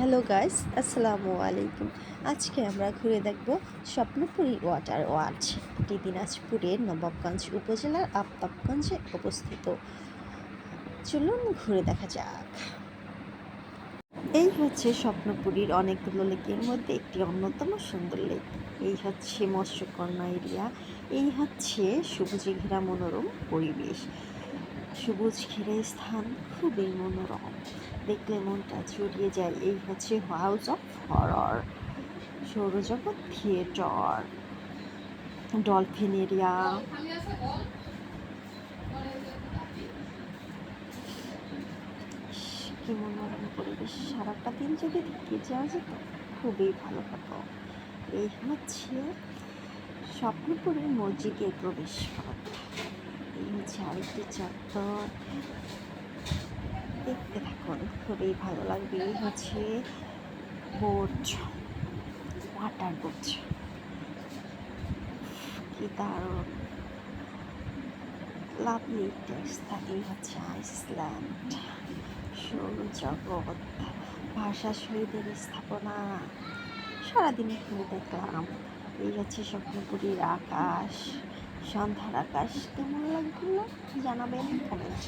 Hello guys, আসসালামু আলাইকুম। আজকে আমরা ঘুরে দেখব স্বপ্নপুরী ওয়াটার ওয়াচ এটি দিনাজপুরের নবাবগঞ্জ উপজেলার আফতাবগঞ্জে অবস্থিত। চলুন ঘুরে দেখা যাক। এই হচ্ছে স্বপ্নপুরীর অনেকগুলো লেকের মধ্যে একটি অন্যতম সুন্দর লেক। এই হচ্ছে মৎস্যকন্যা এরিয়া, এই হচ্ছে সবুজে ঘেরা মনোরম পরিবেশ। সবুজ ঘিরে স্থান খুবই মনোরম। দেখলে মনটা জড়িয়ে যায়। এই হচ্ছে হাউস অফ হরর সৌরজগৎ থিয়েটার ডলফিন এরিয়া কি মনোরম পরিবেশ। সারাটা দিন যদি থেকে যাওয়া যেত, খুবই ভালো হতো। এই হচ্ছে স্বপ্নপুরের মসজিদের প্রবেশ পথ এই হচ্ছে আরেকটি চত্বর। দেখতে থাকুন, খুবই ভালো লাগবে। এই হচ্ছে বোট ওয়াটার বোট কি দারুণ। লাভলি টেক্সট এই হচ্ছে আইসল্যান্ড সৌরজগৎ ভাষা শহীদের স্থাপনা। সারাদিন ঘুরে দেখলাম। এই হচ্ছে স্বপ্নপুরীর আকাশ। সন্ধ্যার আকাশ কেমন লাগল জানাবেন কমেন্ট।